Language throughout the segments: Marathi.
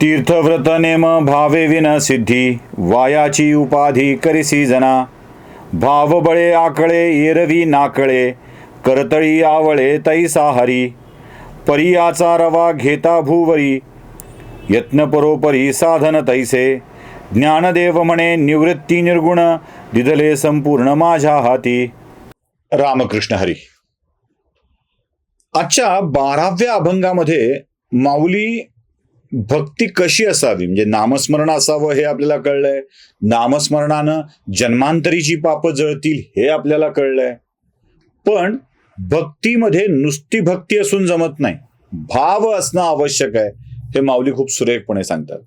तीर्थव्रत नेम भावे विन सिद्धी वायाची उपाधी करिसी जना. भाव बळे आकळे येरवी नाकळे करतळी आवळे तैसा हरी. परियाचा रवा घेता भूवरी यत्न परोपरी साधन तैसे. ज्ञानदेव म्हणे निवृत्ती निर्गुण दिदले संपूर्ण माझ्या हाती. रामकृष्ण हरी. आजच्या बाराव्या अभंगामध्ये माऊली भक्ती कशी असावी? म्हणजे नामस्मरण असावं हे आपल्याला कळलंय. नामस्मरणानं जन्मांतरीची पापं जळतील हे आपल्याला कळलंय. पण भक्तीमध्ये नुसती भक्ती असून जमत नाही. भाव असणं आवश्यक आहे हे माऊली खूप सुरेखपणे सांगतात.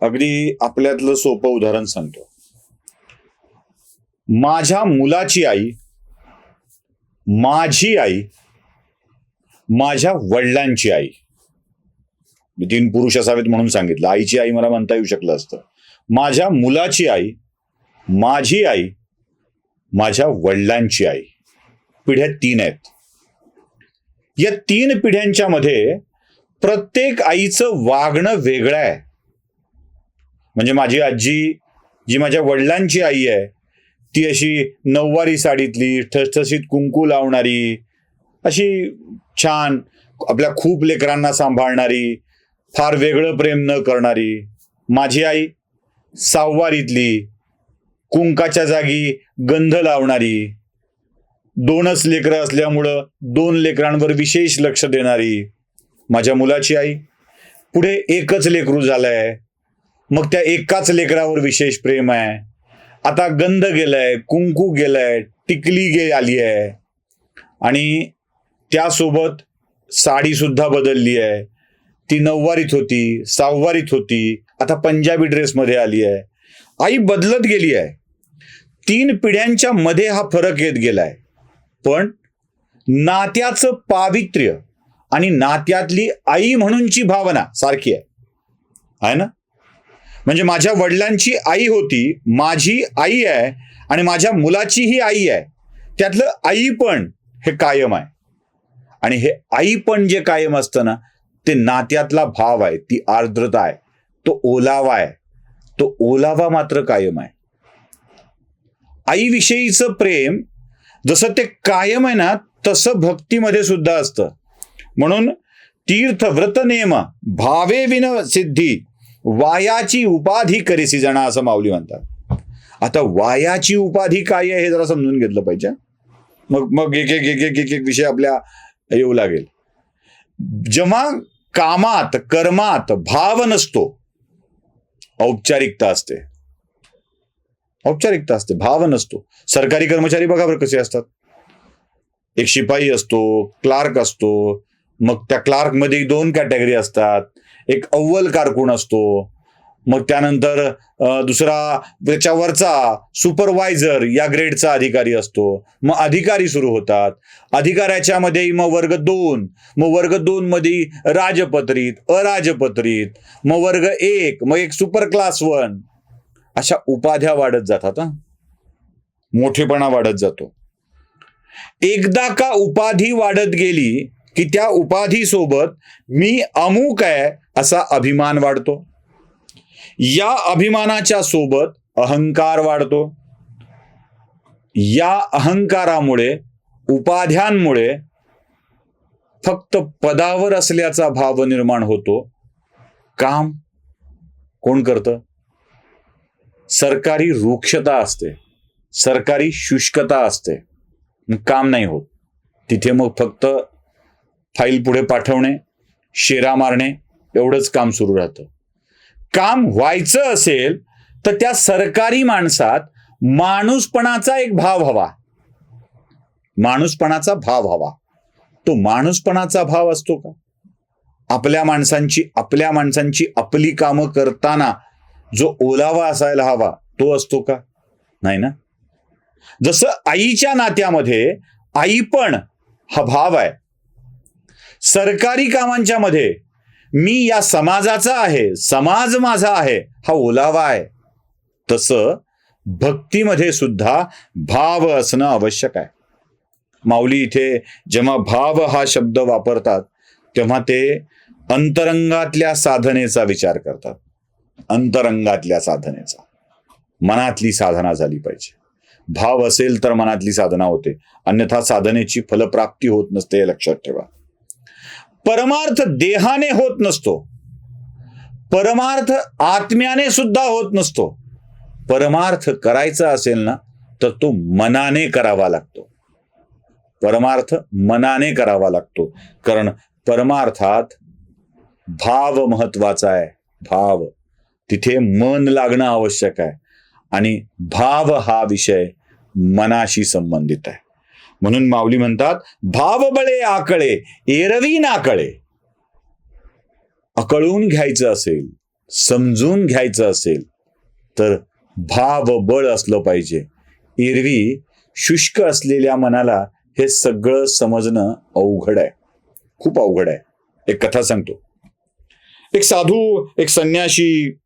अगदी आपल्यातलं सोपं उदाहरण सांगतो. माझ्या मुलाची आई माझी आई माझ्या वडिलांची आई. तीन पुरुष असावेत म्हणून सांगितलं. आईची आई मला म्हणता येऊ शकलं असतं. माझ्या मुलाची आई माझी आई माझ्या वडिलांची आई. पिढ्या तीन आहेत. या तीन पिढ्यांच्या मध्ये प्रत्येक आईचं वागणं वेगळं आहे. म्हणजे माझी आजी जी माझ्या वडिलांची आई आहे ती अशी नऊवारी साडीतली ठसठसीत कुंकू लावणारी अशी छान आपल्या खूप लेकरांना सांभाळणारी फार वेगळं प्रेम न करणारी माझी आई सहावारीतली कुंकाच्या जागी गंध लावणारी दोनच लेकरं असल्यामुळं दोन लेकरांवर विशेष लक्ष देणारी माझ्या मुलाची आई. पुढे एकच लेकरू झालंय. मग त्या एकाच लेकरावर विशेष प्रेम आहे. आता गंध गेलाय कुंकू गेलाय टिकली गे आली आहे. आणि त्यासोबत साडीसुद्धा बदलली आहे. ती नऊवारीत होती सहावारीत होती आता पंजाबी ड्रेसमध्ये आली आहे. आई बदलत गेली आहे. तीन पिढ्यांच्या मध्ये हा फरक येत गेलाय. पण नात्याचं पावित्र्य आणि नात्यातली आई म्हणूनची भावना सारखी आहे. आहे ना? म्हणजे माझ्या वडिलांची आई होती माझी आई आहे आणि माझ्या मुलाचीही आई आहे. त्यातलं आई पण हे कायम आहे. आणि हे आई पण जे कायम असतं ना ते नात्यातला भाव आहे ती आर्द्रता आहे तो ओलावा आहे तो ओलावा मात्र कायम आहे. आईविषयीचं प्रेम जसं ते कायम आहे ना तसं भक्तीमध्ये सुद्धा असतं. म्हणून तीर्थ व्रत नेम भावे विन सिद्धी वायाची उपाधी करीसी जणा असं माऊली म्हणतात. आता वायाची उपाधी काय आहे हे जरा समजून घेतलं पाहिजे. मग मग एक एक एक एक एक विषय आपल्या येऊ लागेल. जेव्हा कामात कर्मात भाव नसतो. औपचारिकता असते. औपचारिकता असते भाव नसतो. सरकारी कर्मचारी बघा बरं कसे असतात. एक शिपाई असतो क्लार्क असतो मग त्या क्लार्कमध्ये दोन कॅटेगरी असतात. एक अव्वल कारकून असतो मग त्यानंतर दुसरा त्याच्यावरचा सुपरवायझर या ग्रेडचा अधिकारी असतो. मग अधिकारी सुरू होतात. अधिकाऱ्याच्या मध्ये मग वर्ग दोन. मग वर्ग दोन मध्ये राजपत्रित अराजपत्रित. मग वर्ग एक मग एक सुपर क्लास वन अशा उपाध्या वाढत जातात मोठेपणा वाढत जातो. एकदा का उपाधी वाढत गेली की त्या उपाधी सोबत मी अमुक आहे असा अभिमान वाढतो. या अभिमानाच्या सोबत अहंकार वाढतो. या अहंकारामुळे उपाध्यांमुळे फक्त पदावर असल्याचा भाव निर्माण होतो. काम कोण करतं? सरकारी रुक्षता असते. सरकारी शुष्कता असते. काम नाही होत. तिथे मग फक्त फाईल पुढे पाठवणे शेरा मारणे एवढंच काम सुरू राहतं. काम व्हायचं असेल तर त्या सरकारी माणसात माणूसपणाचा एक भाव हवा. माणूसपणाचा भाव हवा. तो माणूसपणाचा भाव असतो का? आपल्या माणसांची आपल्या माणसांची आपली कामं करताना जो ओलावा असायला हवा तो असतो का? नाही ना? जसं आईच्या नात्यामध्ये आई पण हा भाव आहे. सरकारी कामांच्या मध्ये मी या समाजाचा आहे समाज माझा आहे हा ओलावा आहे. तसं भक्तीमध्ये सुद्धा भाव असणं आवश्यक आहे. माऊली इथे जेव्हा भाव हा शब्द वापरतात तेव्हा ते अंतरंगातल्या साधनेचा विचार करतात. अंतरंगातल्या साधनेचा. मनातली साधना झाली पाहिजे. भाव असेल तर मनातली साधना होते. अन्यथा साधनेची फलप्राप्ती होत नसते हे लक्षात ठेवा. परमार्थ देहाने होत नसतो. परमार्थ आत्म्याने सुद्धा होत नसतो. परमार्थ करायचा असेल ना तर तो मनाने करावा लागतो. परमार्थ मनाने करावा लागतो. कारण परमार्थात भाव महत्त्वाचा आहे. भाव. तिथे मन लागणं आवश्यक आहे. आणि भाव हा विषय मनाशी संबंधित आहे. म्हणून माऊली म्हणतात भावबळे आकळे एरवी नाकळे. अकळून घ्यायचं असेल समजून घ्यायचं असेल तर भाव बळ असलं पाहिजे. एरवी शुष्क असलेल्या मनाला हे सगळं समजणं अवघड आहे. खूप अवघड आहे. एक कथा सांगतो. एक साधू एक संन्याशी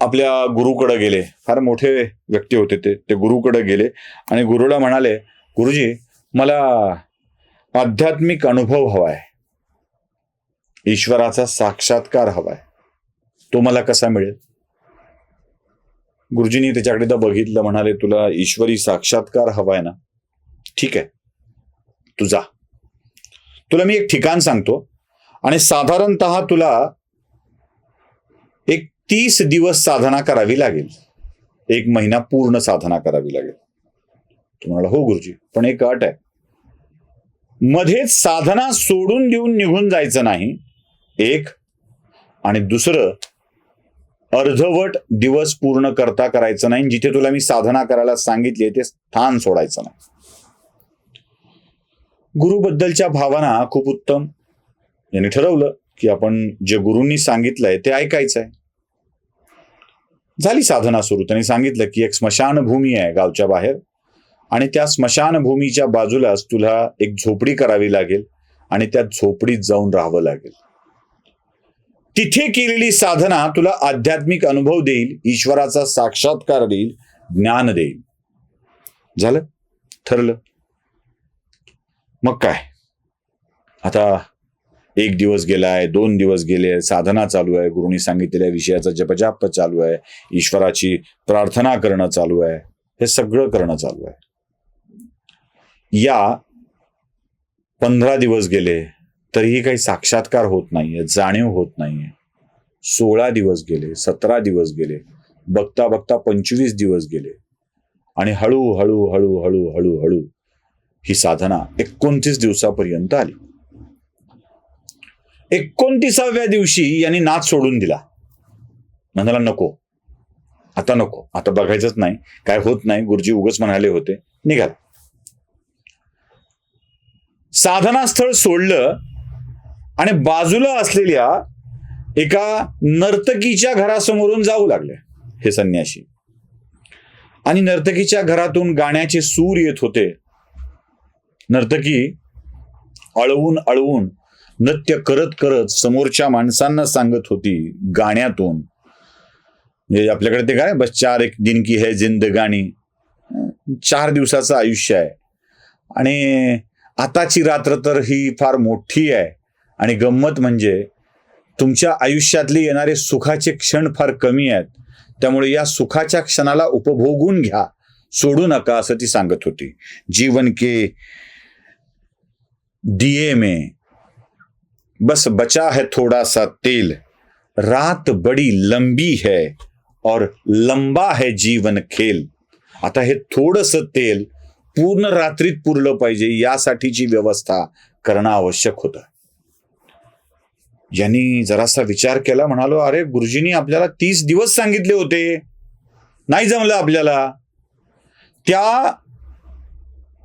आपल्या गुरुकडे गेले. फार मोठे व्यक्ती होते ते. ते गुरुकडे गेले आणि गुरुला म्हणाले गुरुजी मला आध्यात्मिक अनुभव हवाय. ईश्वराचा साक्षात्कार हवाय. तो मला कसा मिळेल? गुरुजींनी त्याच्याकडे तर बघितलं म्हणाले तुला ईश्वरी साक्षात्कार हवाय ना. ठीक आहे. तू जा. तुला मी एक ठिकाण सांगतो. आणि साधारणत तुला एक तीस दिवस साधना करावी लागेल. एक महिना पूर्ण साधना करावी लागेल. म्हणाला हो गुरुजी. पण एक अट आहे. मध्येच साधना सोडून देऊन निघून जायचं नाही. एक. आणि दुसरं अर्धवट दिवस पूर्ण करता करायचं नाही. जिथे तुला मी साधना करायला सांगितली ते स्थान सोडायचं नाही. गुरुबद्दलच्या भावना खूप उत्तम. यांनी ठरवलं की आपण जे गुरुंनी सांगितलंय ते ऐकायचं आहे. झाली साधना सुरू. त्यांनी सांगितलं की एक स्मशानभूमी आहे गावच्या बाहेर. आणि त्या स्मशानभूमीच्या बाजूलाच तुला एक झोपडी करावी लागेल आणि त्या झोपडीत जाऊन राहावं लागेल. तिथे केलेली साधना तुला आध्यात्मिक अनुभव देईल ईश्वराचा साक्षात्कार देईल ज्ञान देईल. झालं? ठरलं? मग काय? आता एक दिवस गेलाय दोन दिवस गेले साधना चालू आहे गुरुनी सांगितलेल्या विषयाचा जपजाप चालू आहे ईश्वराची प्रार्थना करणं चालू आहे हे सगळं करणं चालू आहे. या पंधरा दिवस गेले तरीही काही साक्षात्कार होत नाहीये जाणीव होत नाहीये. सोळा दिवस गेले सतरा दिवस गेले बघता बघता पंचवीस दिवस गेले. आणि हळू हळू हळू हळू हळू हळू ही साधना एकोणतीस दिवसापर्यंत आली. एकोणतीसाव्या दिवशी यांनी नाच सोडून दिला. म्हणाला नको. आता नको. आता बघायचंच नाही. काय होत नाही. गुरुजी उगच म्हणाले होते. निघाला. साधनास्थळ सोडलं आणि बाजूला असलेल्या एका नर्तकीच्या घरासमोरून जाऊ लागले हे संन्याशी. आणि नर्तकीच्या घरातून गाण्याचे सूर येत होते. नर्तकी अळवून अळवून नृत्य करत करत समोरच्या माणसांना सांगत होती गाण्यातून. म्हणजे आपल्याकडे ते काय? बस चार एक दिन की है जिंदगानी चार दिवसाचं आयुष्य आहे. आणि आताची रात्र तर ही फार मोठी आहे. आणि गंमत म्हणजे तुमच्या आयुष्यातले येणारे सुखाचे क्षण फार कमी आहेत. त्यामुळे या सुखाच्या क्षणाला उपभोगून घ्या. सोडू नका असं ती सांगत होती. जीवन के दिए में. बस बचा है थोड़ा सा तेल. रात बड़ी लंबी है और लंबा है जीवन खेल. आता हे थोडस तेल पूर्ण रात्रीत पुरलं पाहिजे यासाठीची व्यवस्था करणं आवश्यक होतं. यांनी जरासा विचार केला म्हणालो अरे गुरुजींनी आपल्याला तीस दिवस सांगितले होते. नाही जमलं आपल्याला. त्या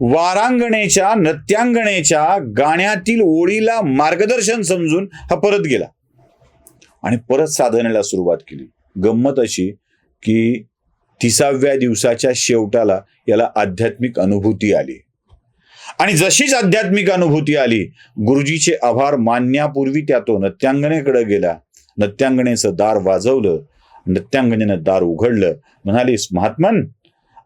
वारांगणेच्या नृत्यांगणेच्या गाण्यातील ओळीला मार्गदर्शन समजून हा परत गेला. आणि परत साधनेला सुरुवात केली. गंमत अशी की तिसाव्या दिवसाच्या शेवटाला याला आध्यात्मिक अनुभूती आली. आणि जशीच आध्यात्मिक अनुभूती आली गुरुजीचे आभार मानण्यापूर्वी त्या तो नत्यांगणेकडे गेला. नत्यांगणेचं दार वाजवलं नत्यांगणेनं दार उघडलं. म्हणालीस महात्मन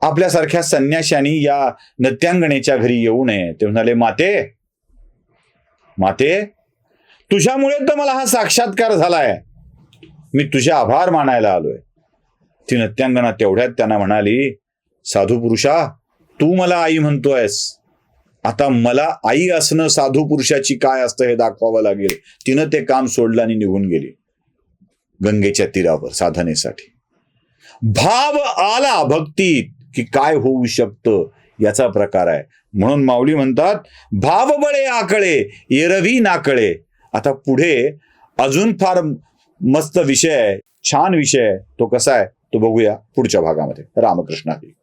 आपल्यासारख्या संन्याशांनी या नत्यांगणेच्या घरी येऊ नये. ते म्हणाले माते माते तुझ्यामुळे तर मला हा साक्षात्कार झालाय. मी तुझे आभार मानायला आलोय. ती नत्यांगना तेवढ्यात त्यांना म्हणाली साधू पुरुषा तू मला आई म्हणतोयस. आता मला आई असणं साधू पुरुषाची काय असतं हे दाखवावं लागेल. तिनं ते काम सोडलं आणि निघून गेली. गंगेच्या तीरावर साधनेसाठी. भाव आला भक्तीत की काय होऊ शकतं याचा प्रकार आहे. म्हणून माऊली म्हणतात भाव बळे आकळे येरवी नाकळे. आता पुढे अजून फार मस्त विषय आहे छान विषय आहे. तो कसा आहे? तो बघूया पुढच्या भागामध्ये. रामकृष्ण हरी.